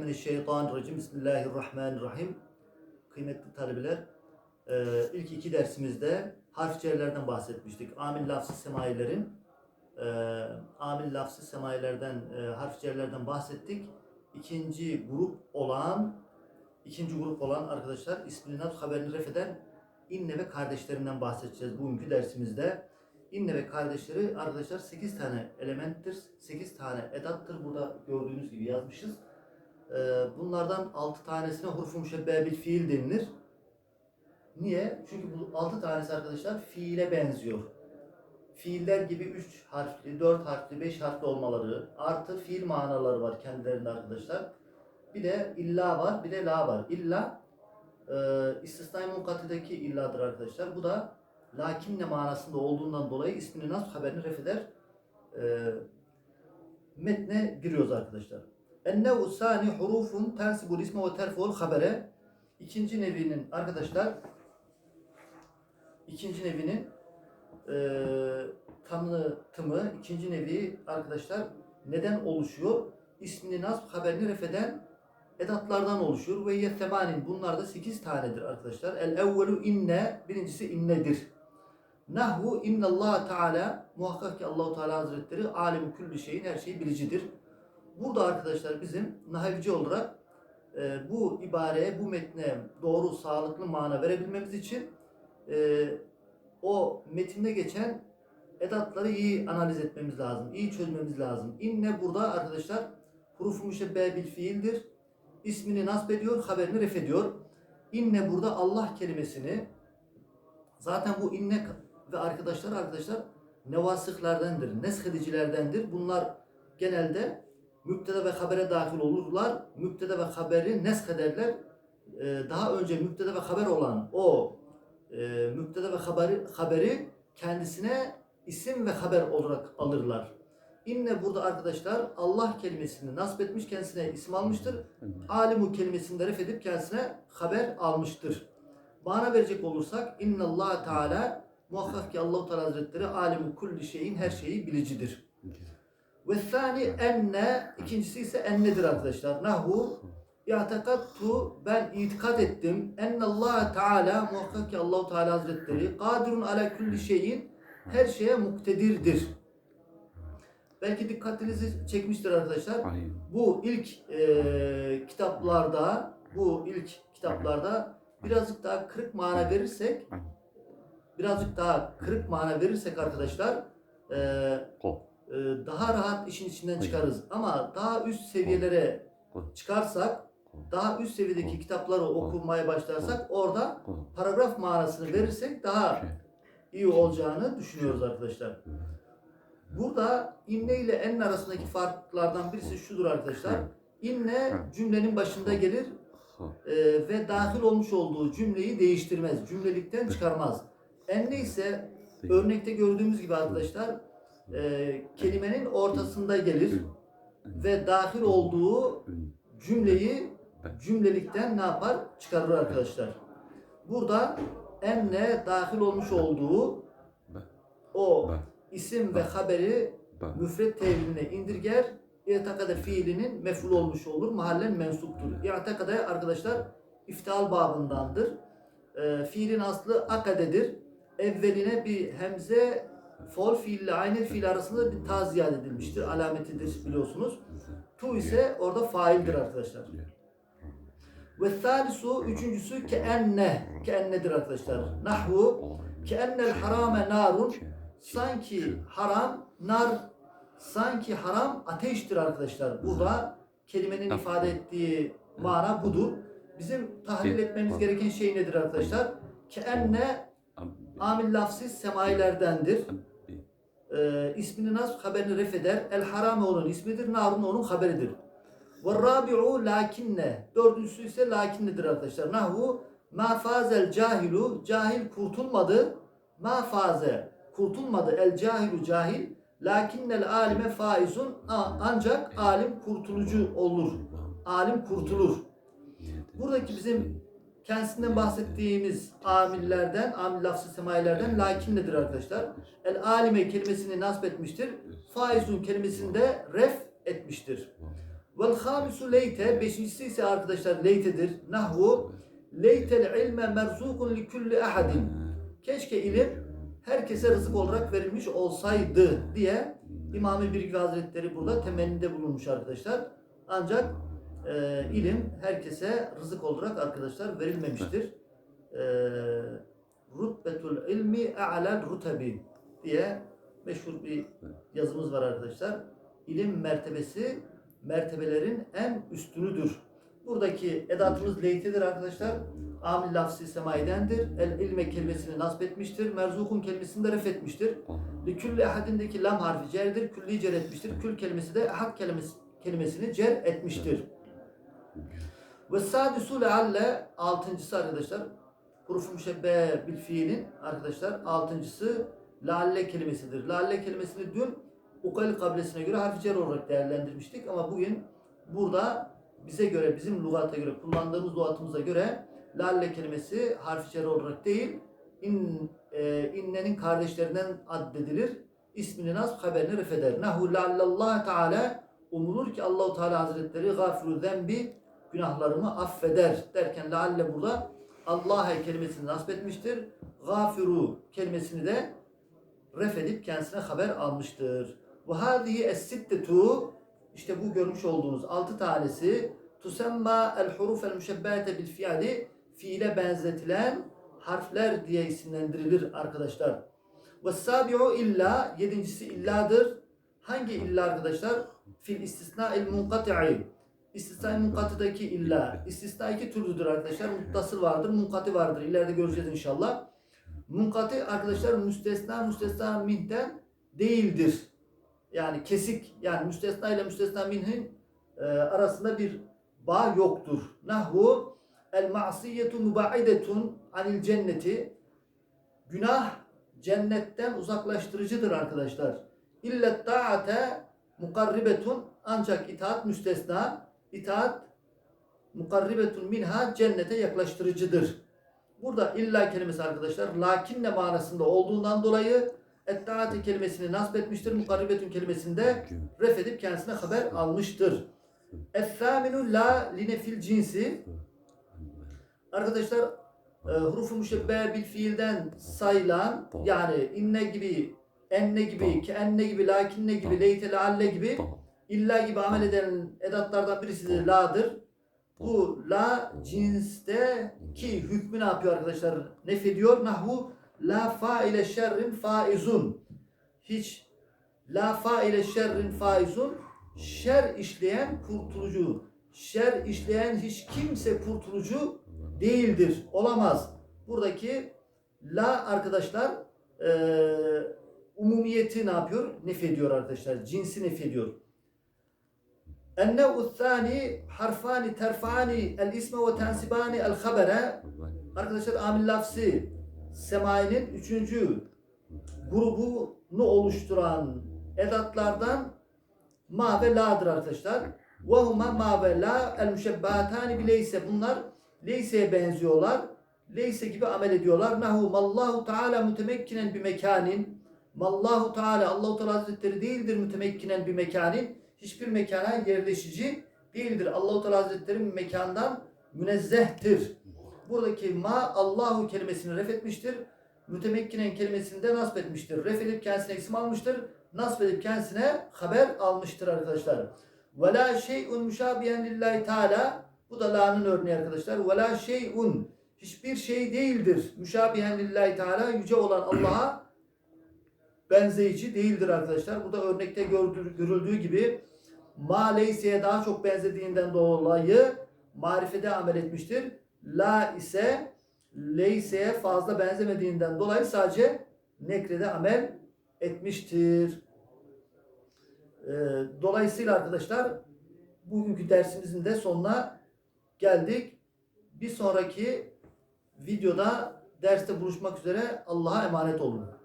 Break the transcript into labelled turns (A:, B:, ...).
A: Mineşşeytanirracim. Bismillahirrahmanirrahim. Kıymetli talebeler, e, ilk iki dersimizde harf cerlerden bahsetmiştik. Amil lafzı semailerin, e, amil lafzı semailerden, e, harf cerlerden bahsettik. İkinci grup olan, ikinci grup olan arkadaşlar ismini nafs haberini refeden inne ve kardeşlerinden bahsedeceğiz bugünkü dersimizde. İnne ve kardeşleri arkadaşlar 8 tane elementtir, 8 tane edattır. Burada gördüğünüz gibi yazmışız. Ee, bunlardan 6 tanesine huruf-u müşebbehe bil fiil denilir. Niye? Çünkü bu 6 tanesi arkadaşlar fiile benziyor. Fiiller gibi 3 harfli, 4 harfli, 5 harfli olmaları, artı fiil manaları var kendilerinde arkadaşlar. Bir de illa var, bir de la var. İlla e, istisnai munkatideki illadır arkadaşlar. Bu da lakinne manasında olduğundan dolayı ismini nasıl haberini ref eder. E, metne giriyoruz arkadaşlar. Ennevu sani hurufun tensibul isme ve terfuul habere. İkinci nevinin arkadaşlar ikinci nevinin e, tanıtımı ikinci nevi arkadaşlar neden oluşuyor? İsmini nasb haberini refeden edatlardan oluşuyor ve yettemanin bunlar da 8 tanedir arkadaşlar. El evvelu inne birincisi innedir. Nahvu innallah Teala muhakkak ki Allahu Teala Hazretleri alim külli şeyin her şeyi bilicidir. Burada arkadaşlar bizim nahivci olarak e, bu ibareye, bu metne doğru, sağlıklı mana verebilmemiz için e, o metinde geçen edatları iyi analiz etmemiz lazım, iyi çözmemiz lazım. İnne burada arkadaşlar hurufu müşebbe bil fiildir. İsmini nasb ediyor, haberini ref ediyor. İnne burada Allah kelimesini zaten bu inne ve arkadaşlar arkadaşlar nevasıklardandır, neshedicilerdendir. Bunlar genelde müpteda ve habere dahil olurlar. Müpteda ve haberi nesk ederler. Ee, daha önce müpteda ve haber olan o e, müpteda ve haberi, haberi kendisine isim ve haber olarak alırlar. İnne burada arkadaşlar Allah kelimesini nasip etmiş kendisine isim almıştır. Alimu kelimesini de ref edip kendisine haber almıştır. Mana verecek olursak Allah Teala muhakkak ki Allahu Teala Hazretleri alimu kulli şeyin her şeyi bilicidir. Ve thani enne ikincisi ise ennedir arkadaşlar. Nahu i'tekattu ben itikad ettim. Allah Teala muhakkak ki Allahu Teala Hazretleri kadirun ala kulli şeyin her şeye muktedirdir. Belki dikkatinizi çekmiştir arkadaşlar. Bu ilk e, kitaplarda bu ilk kitaplarda birazcık daha kırık mana verirsek birazcık daha kırık mana verirsek arkadaşlar e, daha rahat işin içinden çıkarız. Ama daha üst seviyelere çıkarsak, daha üst seviyedeki kitapları okumaya başlarsak orada paragraf manasını verirsek daha iyi olacağını düşünüyoruz arkadaşlar. Burada inne ile en arasındaki farklardan birisi şudur arkadaşlar. İnne cümlenin başında gelir e, ve dahil olmuş olduğu cümleyi değiştirmez. Cümlelikten çıkarmaz. Enne ise örnekte gördüğümüz gibi arkadaşlar e, kelimenin ortasında gelir ve dahil olduğu cümleyi cümlelikten ne yapar? Çıkarır arkadaşlar. Burada enne dahil olmuş olduğu o isim ve haberi müfret teviline indirger. İ'takade fiilinin meful olmuş olur. Mahallen mensuptur. İ'takade arkadaşlar iftial babındandır. E, fiilin aslı akadedir. Evveline bir hemze Fol fiille aynı fiil arasında bir ta ziyade edilmiştir. Alametidir biliyorsunuz. Tu ise orada faildir arkadaşlar. Ve thalisu üçüncüsü ke enne. Ke ennedir arkadaşlar. Nahvu ke ennel harame narun. Sanki haram nar sanki haram ateştir arkadaşlar. Burada kelimenin ifade ettiği mana budur. Bizim tahlil etmemiz gereken şey nedir arkadaşlar? Ke enne amil lafsiz semailerdendir. Ee, ismini nasıl haberini ref eder. El harame onun ismidir. Narun onun haberidir. Ve rabi'u lakinne. Dördüncüsü ise lakinnedir arkadaşlar. Nahu ma fazel cahilu. Cahil kurtulmadı. Ma faze. Kurtulmadı. El cahilu cahil. Lakinnel alime faizun. Ancak alim kurtulucu olur. Alim kurtulur. Buradaki bizim kendisinden bahsettiğimiz amillerden, amil lafzı semayilerden lakin nedir arkadaşlar? El alime kelimesini nasp etmiştir. Faizun kelimesini de ref etmiştir. Vel hamisu leyte. Beşincisi ise arkadaşlar leytedir. Nahvu. Leytel ilme merzukun li kulli ahadin. Keşke ilim herkese rızık olarak verilmiş olsaydı diye İmam-ı Birgi Hazretleri burada temennide bulunmuş arkadaşlar. Ancak e, ilim herkese rızık olarak arkadaşlar verilmemiştir. E, Rutbetul ilmi a'lel rutebi diye meşhur bir yazımız var arkadaşlar. İlim mertebesi mertebelerin en üstünüdür. Buradaki edatımız leytedir arkadaşlar. Amil lafzı semaidendir. El ilme kelimesini nasp etmiştir. Merzukun kelimesini de ref etmiştir. Li külli ehadindeki lam harfi cerdir. Külli cer etmiştir. Kül kelimesi de ehad kelimesi, kelimesini cer etmiştir. Ve sadisu lealle altıncısı arkadaşlar. Hurufu müşebbe bil fiilin arkadaşlar altıncısı lealle kelimesidir. Lealle kelimesini dün ukal kabilesine göre harfi cer olarak değerlendirmiştik ama bugün burada bize göre bizim lugata göre kullandığımız lügatımıza göre lalle kelimesi harfi cer olarak değil in, e, innenin kardeşlerinden addedilir. İsmini nasb haberini ref eder. Nahu lallallah teala umulur ki Allahu Teala Hazretleri gafiru zembi günahlarımı affeder derken lalle burada Allah kelimesini nasb etmiştir. Gafiru kelimesini de ref edip kendisine haber almıştır. Ve hadihi es-sittetu işte bu görmüş olduğunuz altı tanesi tusemma el huruf el müşebbehete bil fiili fiile benzetilen harfler diye isimlendirilir arkadaşlar. Ve sabi'u illa yedincisi illadır. Hangi illa arkadaşlar? Fil istisna el munkati'i. İstisna munkatıdaki illa. İstisna iki türlüdür arkadaşlar. Muttasıl vardır, munkati vardır. İleride göreceğiz inşallah. Munkati arkadaşlar müstesna müstesna minten değildir. Yani kesik yani müstesna ile müstesna minhin e, arasında bir bağ yoktur. Nahvu el ma'siyetu mubaidetun anil cenneti günah cennetten uzaklaştırıcıdır arkadaşlar. İllet taate mukarribetun ancak itaat müstesna itaat mukarribetun minha cennete yaklaştırıcıdır. Burada illa kelimesi arkadaşlar lakinne manasında olduğundan dolayı Ettaati kelimesini nasb etmiştir. Mukarribetün kelimesini de ref edip kendisine haber almıştır. Ethâminu la linefil cinsi. Arkadaşlar e, hurufu müşebbe bil fiilden sayılan yani inne gibi, enne gibi, ke enne gibi, lakinne gibi, leyte lealle gibi illa gibi amel eden edatlardan birisi de la'dır. Bu la cinste ki hükmü ne yapıyor arkadaşlar? Nefediyor. Nahu la faile şerrin faizun. Hiç la faile şerrin faizun şer işleyen kurtulucu. Şer işleyen hiç kimse kurtulucu değildir. Olamaz. Buradaki la arkadaşlar eee umumiyeti ne yapıyor? Nefediyor arkadaşlar. Cinsi nefediyor. النوع الثاني حرفان ترفعان الاسم وتنسبان الخبر Arkadaşlar amil lafzı semainin üçüncü grubunu oluşturan edatlardan ma ve la'dır arkadaşlar. Ve huma ma ve la el müşebbahatani bi leyse. Bunlar leyseye benziyorlar. Leyse gibi amel ediyorlar. Nahu mallahu teala mütemekkinen bir mekanin. Mallahu teala Allahu Teala Hazretleri değildir mütemekkinen bir mekanin. Hiçbir mekana yerleşici değildir. Allahu Teala Hazretleri mekandan münezzehtir. Buradaki ma Allahu kelimesini ref etmiştir. Mütemekkinen kelimesini de nasp etmiştir. Ref edip kendisine isim almıştır. Nasp edip kendisine haber almıştır arkadaşlar. Ve la şey'un müşabihen lillahi teala. Bu da la'nın örneği arkadaşlar. Ve la şey'un hiçbir şey değildir. Müşabihen lillahi teala yüce olan Allah'a benzeyici değildir arkadaşlar. Burada örnekte görüldüğü gibi ma leyseye daha çok benzediğinden dolayı marifete amel etmiştir. La ise leyseye fazla benzemediğinden dolayı sadece nekrede amel etmiştir. Ee, dolayısıyla arkadaşlar bugünkü dersimizin de sonuna geldik. Bir sonraki videoda derste buluşmak üzere Allah'a emanet olun.